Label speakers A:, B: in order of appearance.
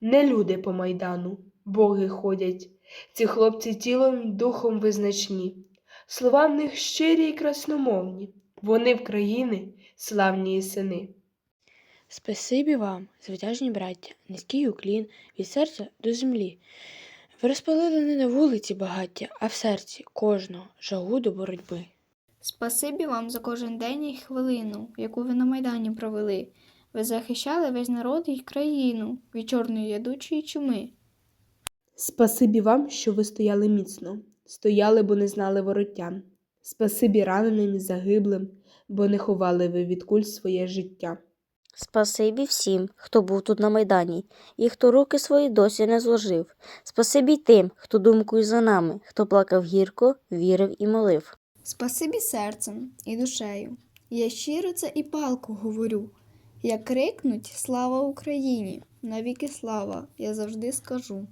A: Не люди по майдану, боги ходять. Ці хлопці тілом й духом визначні. Слова в них щирі й красномовні. Вони в країни славні і сини.
B: Спасибі вам, звитяжні браття, низький уклін від серця до землі. Ви розпалили не на вулиці багаття, а в серці кожного жагу до боротьби.
C: Спасибі вам за кожен день і хвилину, яку ви на Майдані провели. Ви захищали весь народ і країну від чорної ядучої чуми.
A: Спасибі вам, що ви стояли міцно, стояли, бо не знали вороття. Спасибі раненим і загиблим, бо не ховали ви від куль своє життя.
D: Спасибі всім, хто був тут на Майдані, і хто руки свої досі не зложив. Спасибі й тим, хто думкою за нами, хто плакав гірко, вірив і молив.
C: Спасибі серцем і душею. Я щиро це і палко говорю. Як крикнуть Слава Україні! Навіки слава, я завжди скажу.